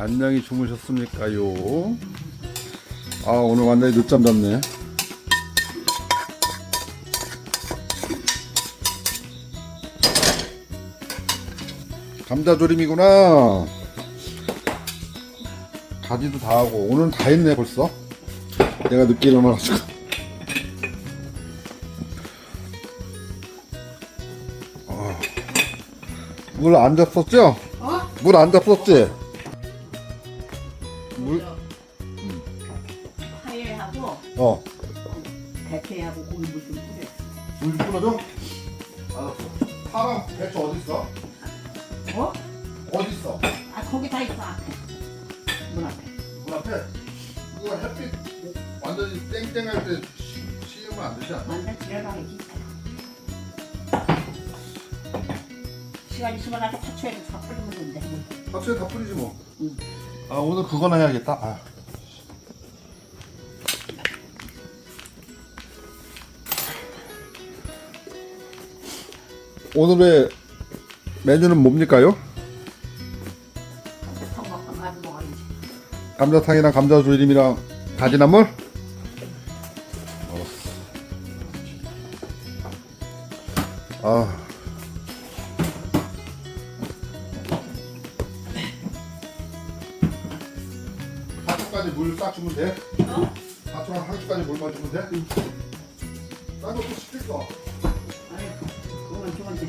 안녕히 주무셨습니까요? 아 오늘 완전히 늦잠 잤네. 감자조림이구나. 가지도 다 하고 오늘은 다 했네 벌써. 내가 늦게 일어나가지고. 아, 물안 잡섰죠? 어? 물안 잡섰지? 아 있어 앞에. 문 앞에. 문 앞에. 이거 햇빛 완전히 땡땡할 때 시- 씌우면 안 되지 않나? 완전 지나가야지. 시간 있으면 나한테 타초에도 다 뿌리면 되는데. 박수에 다 뿌리지 뭐. 응. 아 오늘 그거나 해야겠다. 아. 오늘의 메뉴는 뭡니까요? 감자탕이랑 감자 조림이랑 가지나물? 아. 한쪽까지 물싹 주면 돼? 어? 한쪽한 한쪽까지 물만 주면 돼? 딴 것도 시킬 거. 아니 그건 좋은데.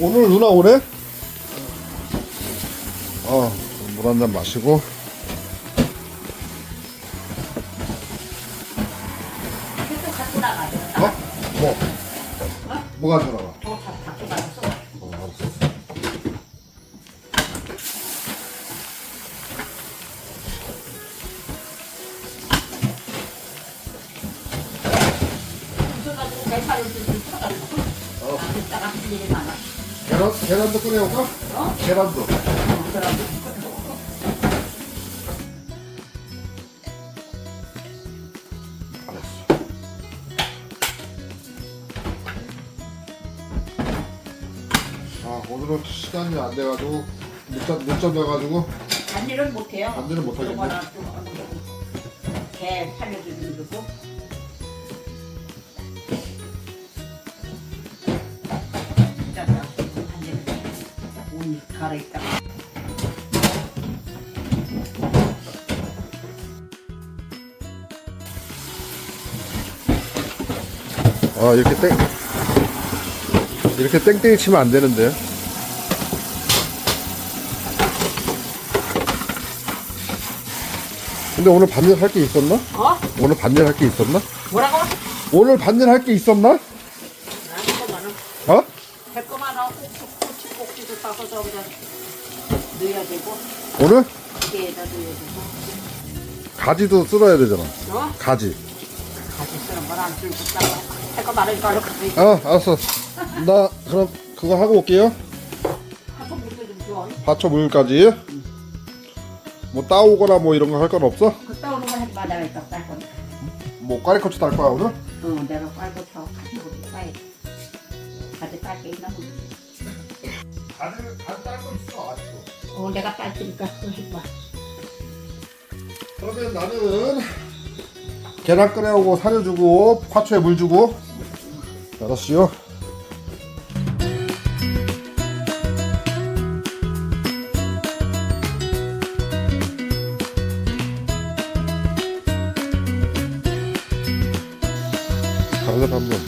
오늘 누나 오네? 어, 물 한 잔 마시고. 계속 갖고 나가. 어? 뭐? 뭐 가져나 계란, 계란도 꺼내올까? 어? 계란도. 알았어. 아, 오늘은 시간이 안 돼가지고, 늦잠, 늦잠 자가지고, 단일은 못해요. 단일은 못하겠네. 요거나 정도. 개 살려주는 거고. 갈아입다가. 아, 이렇게 땡, 이렇게 땡땡이 치면 안 되는데. 근데 오늘 반일 할게 있었나? 어? 오늘 반일 할게 있었나? 뭐라고? 오늘 반일 할게 있었나 어? 달콤한 꼬치 싸서 저기다 넣어야 되고 오늘? 깨에다 넣어야 되고. 가지도 쓸어야 되잖아. 어? 가지. 같이 쓰는 건안 쓸고 싸고 할거 많으니까 돼. 아, 알았어. 나 그럼 그거 하고 올게요. 하도 물도 좀 줘. 화초 물까지. 뭐 따오거나 뭐 이런 거 할 건 없어? 그따 오는 거 하지 마. 내가 이따 딸 거니까. 뭐 까리코치 딸 거야 오늘? 응, 내가 빨고 쳐. 같이 우리 빨. 같이 딸게 있나 보지. 가지는 가지 딸거 있어 아직도. 어, 내가 딸 테니까 그러지 마. 그러면 나는 계란 끓여오고 사려주고 화초에 물 주고 알았어요. 가을 한번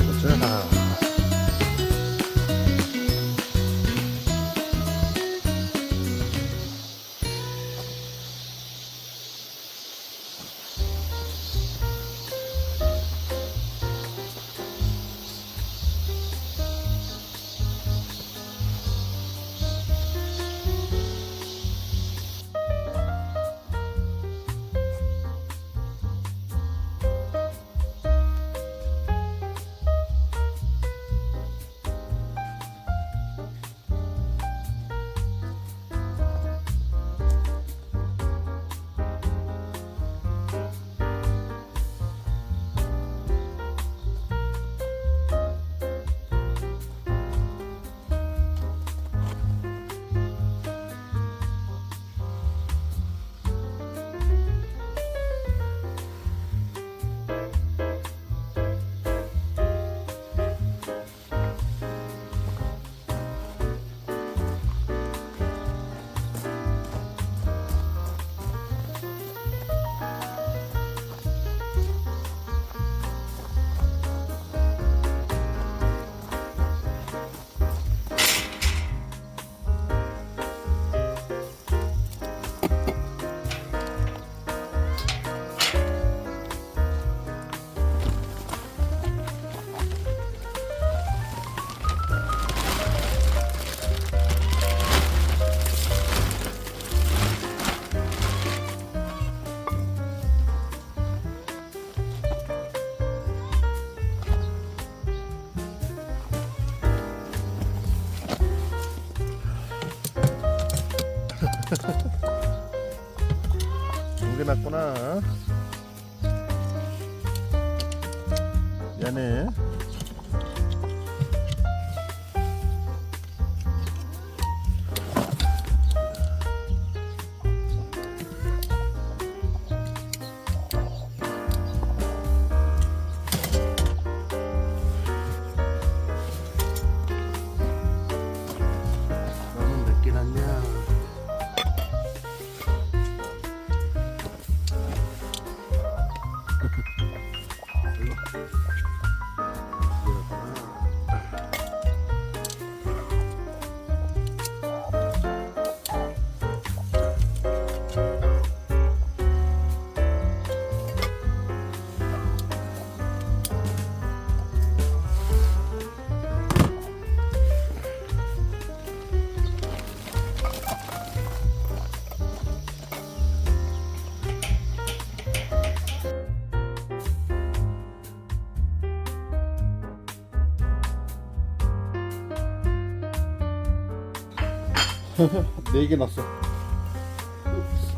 네 개 났어.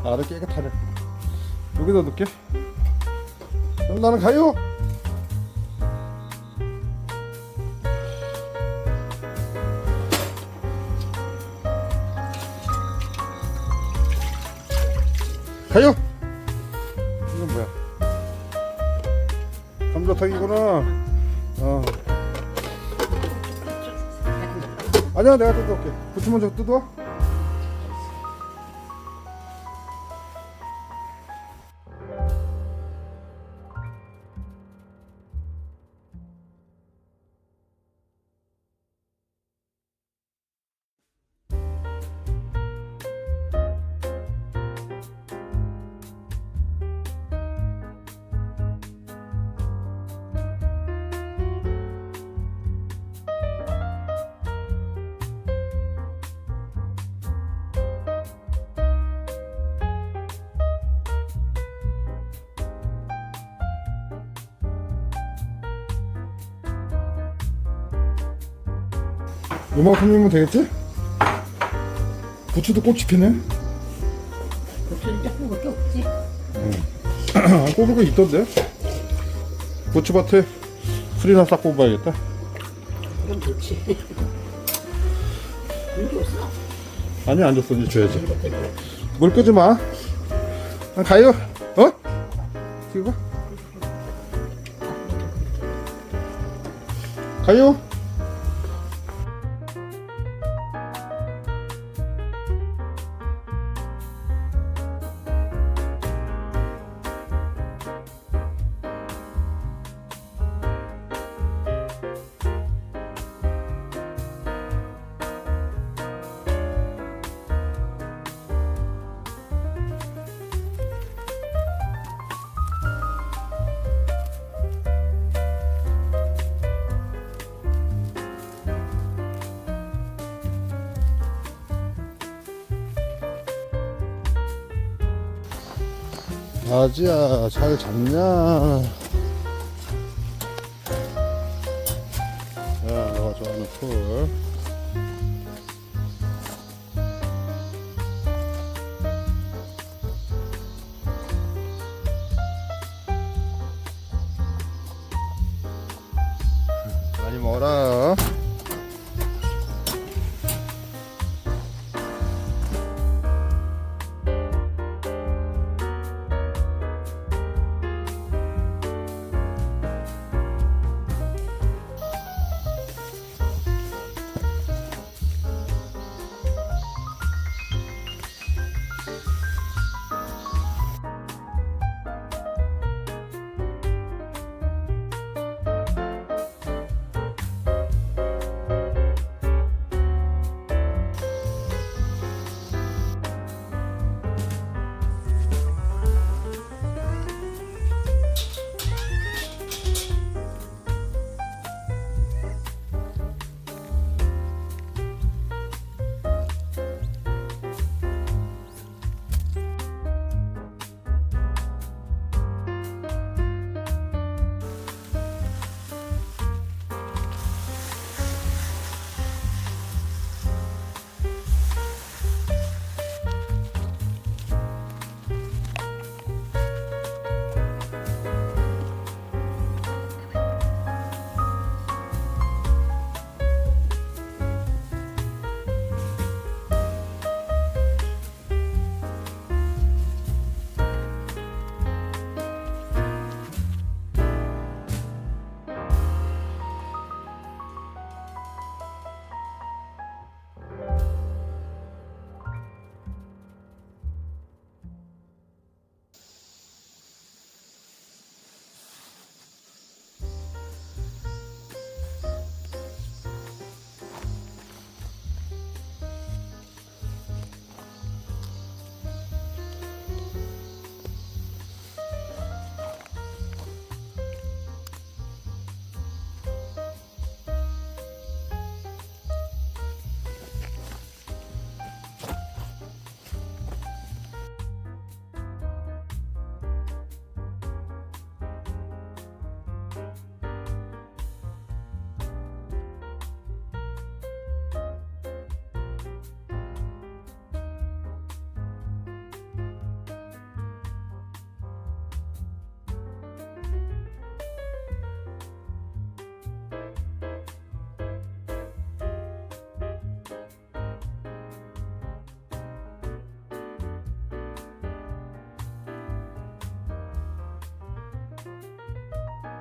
알을 깨끗하네. 여기다 넣을게. 그럼 나는 가요. 가요. 이건 뭐야? 감자탕이구나. 어. 아니야, 내가 뜯어올게. 부추 먼저 뜯어. 요만큼이면 되겠지? 부추도 꽃이 피네. 고추는 조금 것도 없지. 꼽을 거 있던데? 부추밭에 풀이나 싹 뽑아야겠다. 그럼 좋지. 물 줬어. 아니, 안 줬어. 이제 줘야지. 물 끄지 마. 아, 가요. 어? 봐. 가요. 아지야, 잘 잤냐? 야, 너가 좋아하는 풀. 많이 먹어라.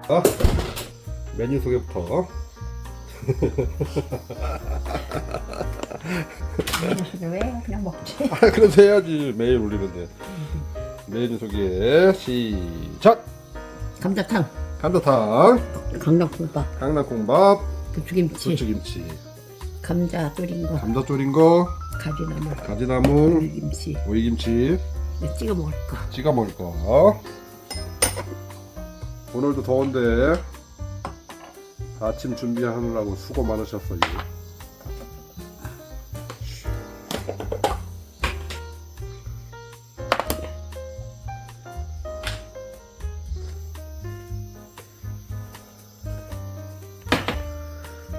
어? 메뉴 소개부터. 왜 그냥 먹지? 아, 그래서 해야지. 매일 올리는데. 메뉴 소개 시작. 감자탕, 감자탕, 강낭콩밥, 강낭콩밥, 부추김치, 부추김치, 감자 졸인 거, 감자 졸인 거, 가지나물, 가지나물, 물김치, 오이김치 이거 찍어 먹을 거. 찍어 먹을 거. 오늘도 더운데 아침 준비하느라고 수고 많으셨어요.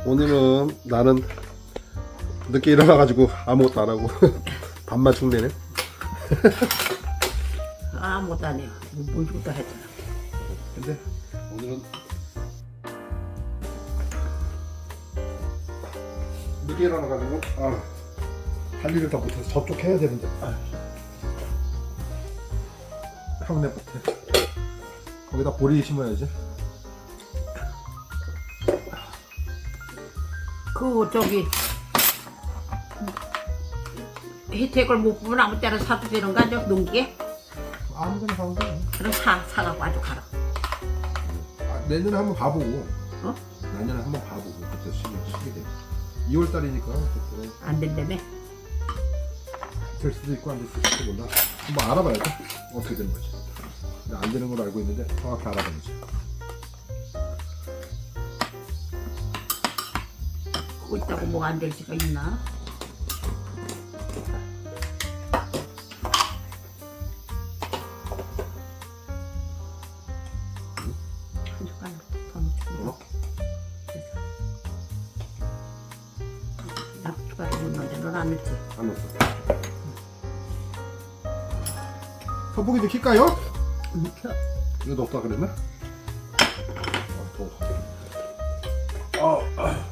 오늘은 나는 늦게 일어나가지고 아무것도 안 하고 밥만. 아무것도 안 해요. 뭘 주고 다 했잖아. 근데 오늘은 늦게 일어나가지고 아, 할 일을 다 못해서 저쪽 해야 되는데 아. 형네 밭에 거기다 보리 심어야지 그 저기 혜택을 못 보면 아무 때나 사도 되는 거 아니야? 농기에? 아무 데나 사면 돼 그럼 사, 사갖고 아주 가라. 아, 내년에 한번 봐보고. 어? 내년에 한번 봐보고 그때 시기, 시기 돼. 2월 달이니까 그때. 안 된다며? 될 수도 있고 안 될 수도 있고 몰라. 한번 알아봐야지 어떻게 되는 거지. 근데 안 되는 걸 알고 있는데 정확히 알아봐야지. 그거 있다고 뭐가 안 될 수가 있나? 선풍기도 킬까요? 이거 넣었다 그랬나? 아, 더워. 아, 아.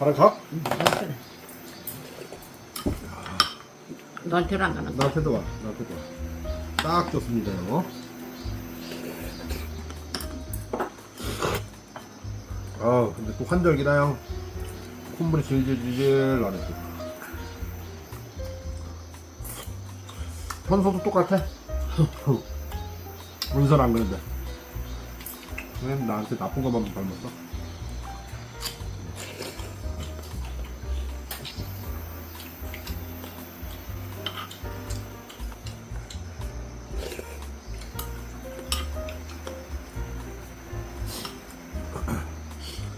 바람 가? 너한테는 안거 나한테도 와. 와. 딱 좋습니다요. 아, 근데 또 환절기나요? 콧물이 질질질질 나네 또. 평소도 똑같아. 운선 안 그런데. 왜 나한테 나쁜 것만 닮았어?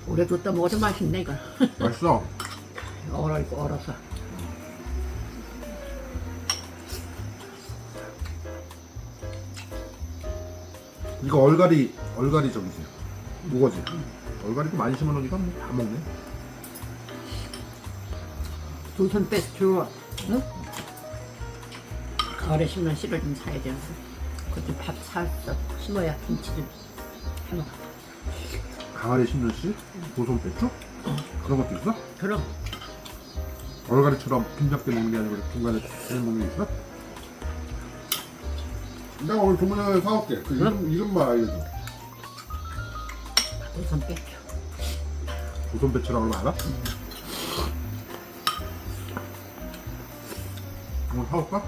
오래 뒀다 먹어도 맛있네 이거 맛있어. 얼어 있고 얼어서 이거 얼갈이, 얼갈이 저기지. 무거지. 얼갈이도 많이 심어놓으니까 뭐 다 먹네. 두 손 빼서 주워 응? 가을에 심는 씨를 좀 사야 되는데 그것도 밥 사서 심어야 김치 좀 해먹어 강아리 심는 씨? 보송 배추? 그런 것도 있어? 그럼 얼갈이처럼 긴장때 먹는 게 아니고 중간에 그냥 먹는 게 있어? 내가 오늘 주문해 사올게. 그 이름, 이름만 알려줘. 두손 빼줘 보송 배추라고 알아? 오늘 사올까?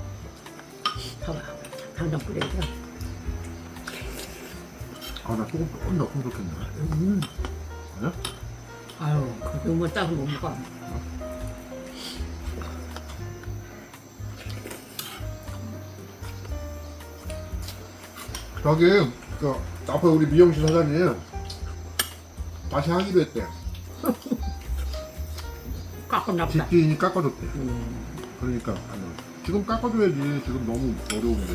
봐봐 당장 끓여줘 아, 나 조금 조금 넣으면 좋겠네. 음. 아니야? 아유 그렇게 뭐 짜서 못 먹어 저기, 그, 앞에 우리 미용실 사장님, 다시 하기로 했대. 깎고 나보다 집주인이 깎아줬대. 음. 그러니까 아니, 지금 깎아줘야지 지금 너무 어려운데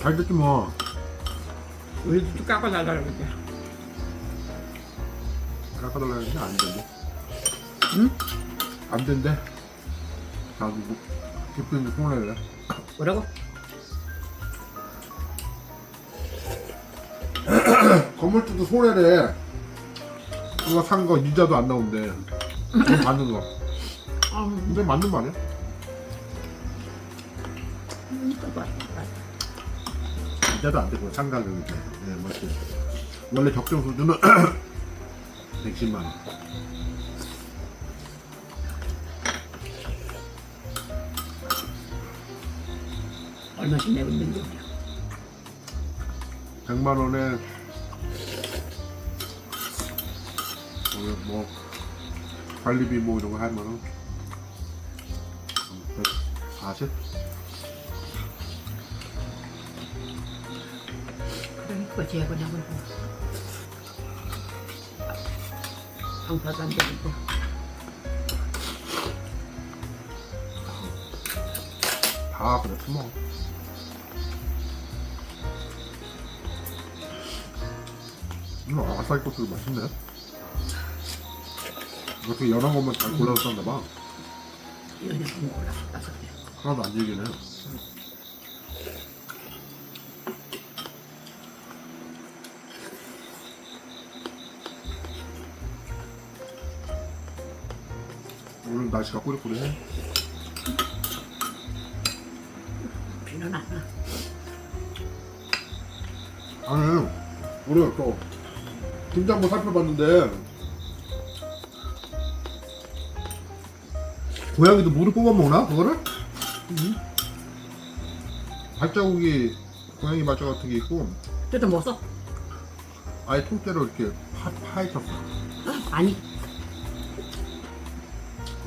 잘 됐지 뭐 우리도 깎고 나가려고 그래 깎아달라는 게 안 된대 응? 안 된대 나도 뭐 집주인도 통화해 뭐라고? 건물주도 손해래. 그거 산 거 이자도 안 나온대. 돈 받는 거. 아, 근데 맞는 말이야. 음, 그거 맞다. 이자도 안 되고 상가격이지. 네, 맞지. 원래 적정 수준은 110만 원. 얼마씩 내고 있는 거야? 100만 원에 오늘 뭐 관리비 뭐 이런 거 하면은 140? 그래, 그거 재고냐고. 방파도 안 되고. 다 그렇지 뭐. 음, 아싸리 고추 맛있네. 이렇게 연한 것만 잘 골라서 싼다 봐. 연애 공고라 가서 그래. 하나도 안 질기네. 날씨가 꾸리꾸리해. 비는 안 와. 아니, 우리가 또 김장도 살펴봤는데 고양이도 물을 뽑아 먹나 그거를? 발자국이 고양이 발자국 같은 게 있고 뜯어 먹었어? 아예 통째로 이렇게 파, 파헤쳤어. 아니,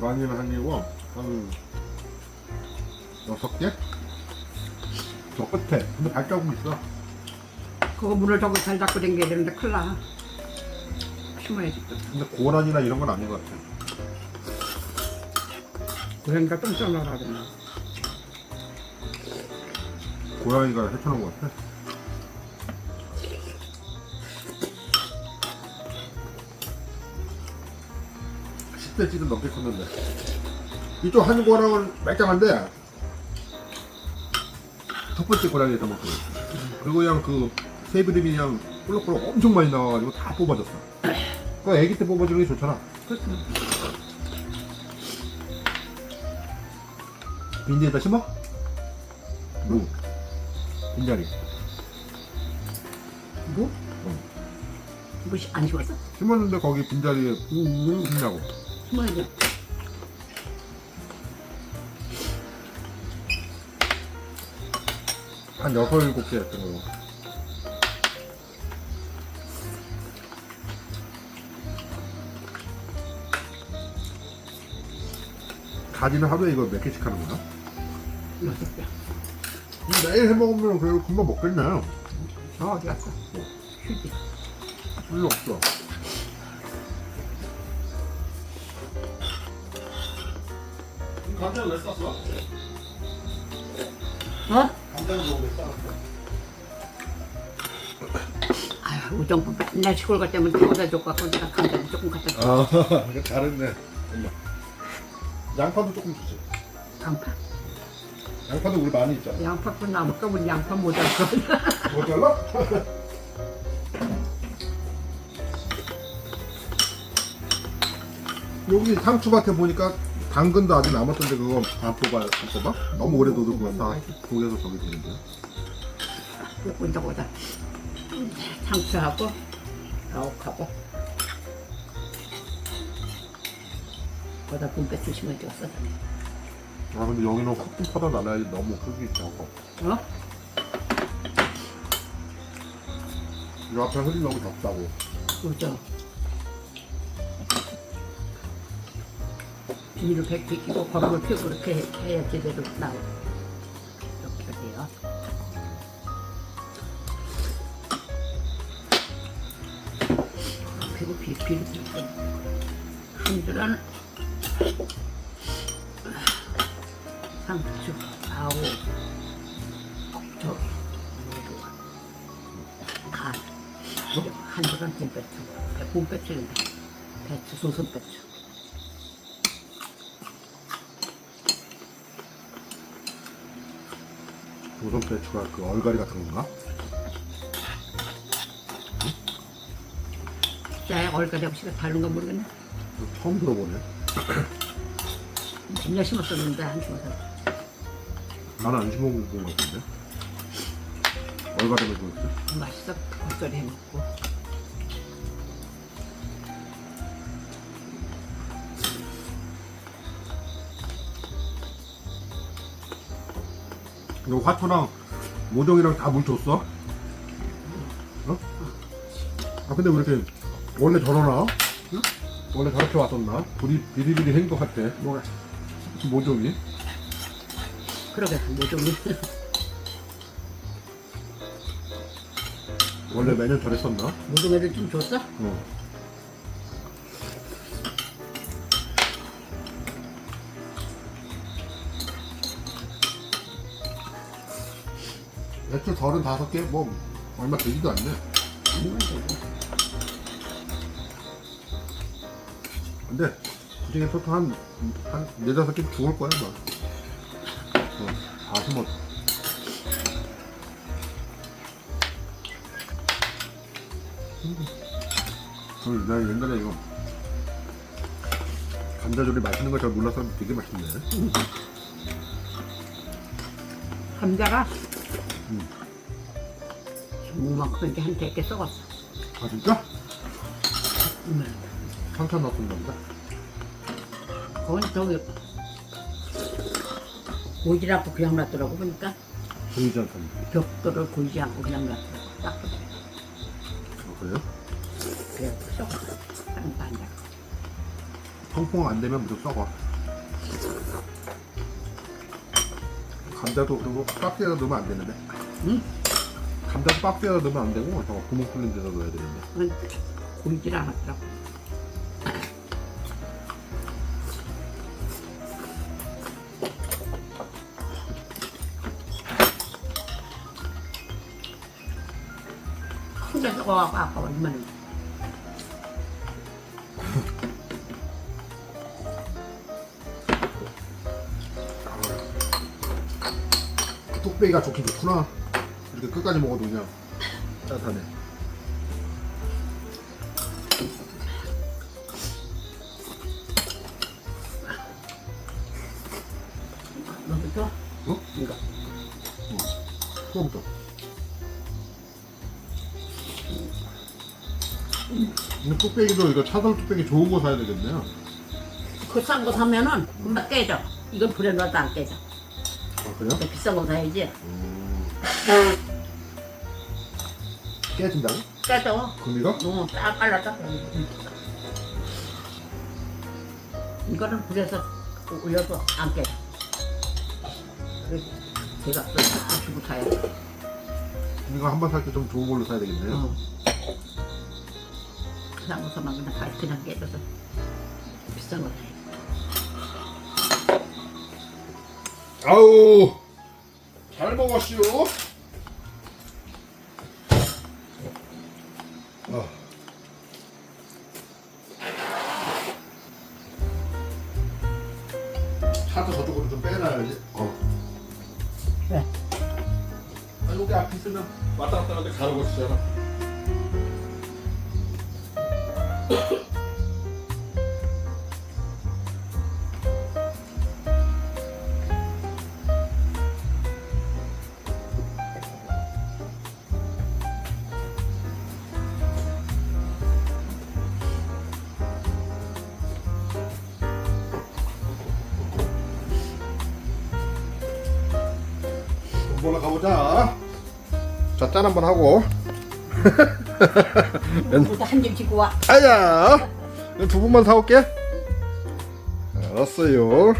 많이는 아니고 한 여섯 개? 저 끝에 근데 발자국이 있어. 그거 문을 저거 잘 닫고 댕겨야 되는데 큰일 나. 심어야지. 근데 고란이나 이런 건 아닌 것 같아. 고양이가 똥 싸놔라 그러나. 고양이가 헤쳐놓은 것 같아. 십대 찌든 넘게 컸는데. 이쪽 한 고랑은 말짱한데, 첫 번째 고랑이에서 먹고 그리고 그냥 그 세비름이 그냥 꿀럭꿀럭 엄청 많이 나와가지고 다 뽑아졌어. 그 애기 때 뽑아주는 게 좋잖아. 그렇지. 빈대에다 심어? 무. 빈자리. 뭐? 이거 시- 안 심었어? 심었는데 거기 빈자리에 음, 심냐고. 심어야지. 한 여섯 일곱 개 했던 거. 가지는 하루에 이거 몇 개씩 하는 거야? 여섯 개. 매일 해 먹으면 그래도 금방 먹겠네. 저 어디 갔어? 휴지. 별로 없어. 감자는 왜 쌌어? 어? 감자는 뭐왜 쌌어? 아유, 우정부 맨날 시골 갈 때면 데워다 줘갖고 내가 감자를 조금 갖다 줘. 아, 잘했네. 엄마. 양파도 조금 주지. 양파. 양파도 우리 많이 있잖아. 양파뿐 나무가 우리 양파 모자랐어. 뭐 잘라? 여기 상추밭에 보니까 당근도 아직 남았던데 그거 안 뽑아 안 뽑아? 너무 오래 둬도 그거 다 독에서 저기. 요거 이제 보자. 상추하고 가옥하고 거기다 분배 주시면 줬어. 아 근데 여기는 흙좀 퍼다 놔야지 너무 흙이 적어. 어? 이 앞에 흙이 너무 적다고. 그죠. 비닐을 백 비키고 거름을 펴고 이렇게 해- 해야 제대로 나오고 이렇게 돼요. 그리고 비 비를 펴고 한 줄은 상추 아우 저기 간 한 줄은 봄배추 배- 봄배추인데 배추 소선배추 조선 배추가 그 얼갈이 같은 건가? 진짜 얼가지 없이가 다른 건 모르겠네. 처음 들어보네. 진짜 심었었는데 안 심어서. 나는 안 심어본 것 같은데. 얼마나 좋았어? 맛있어. 겉절이 해먹고. 이거 화초랑 모종이랑 다 물 줬어? 어? 아 근데 왜 이렇게 원래 저러나? 응? 원래 저렇게 왔었나? 불이 비리비리한 것 같아. 뭐가 모종이? 그러게 모종이. 원래 매년 저랬었나? 모종애를 좀 줬어? 어. 배추 덜은 다섯 개? 뭐 얼마 되지도 않네. 근데 그중에 토토 한, 한 네다섯 개 죽을 거야, 막. 어, 다 심어. 그, 나 옛날에 이거 감자조리 맛있는 걸 잘 몰라서 되게 맛있네. 감자가 음. 조그맣고 이제 한 100개 썩었어. 아, 진짜? 음. 상처 넣었나 보다. 그건 저기 보이지 않고 그냥 놨더라고 보니까 보이지 않던데. 벽돌을 보이지 않고 그냥 놨더라고 딱 그래 아, 그래요? 그래 썩었어 다른 거 아니야 통풍 안 되면 무조건 썩어. 감자도 그리고 박스에다 넣으면 안 되는데. 응? 감자도 박스에다 넣으면 안 되고 저거 구멍 뚫린 데다 넣어야 되는데. 그건 보이질 않았더라고 큰게 썩어갖고 아까워 얼마나 뚝배기가 좋긴 좋구나. 이렇게 끝까지 먹어도 그냥 따뜻하네. 너부터 어? 이거 그거부터. 이거 뚝배기도 이거 차돌 뚝배기 좋은 거 사야 되겠네요. 그 싼 거 사면은 금방 깨져 이건 불에 넣어도 안 깨져 아 그래요? 근데 비싼 거 사야지 음. 깨진다고? 깨져 금이가? 너무 딱 빨라져. 이거는 불에서 올려도 안 깨져. 그래서 제가 또다 주고 사야 돼. 이거 한번 살 때 좀 좋은 걸로 사야 되겠네요. 어. 그냥 거서만 그냥 다 그냥 깨져서 비싼 거 사야 돼. 아우 잘 먹었슈. 빼놔야지. 어. 왜? 아 여기 앞에 있으면 왔다 갔다 하는데 가르고 치잖아. 짠 한번 하고. 물도 한점 지고 와. 아야! 두 분만 사올게. 알았어요.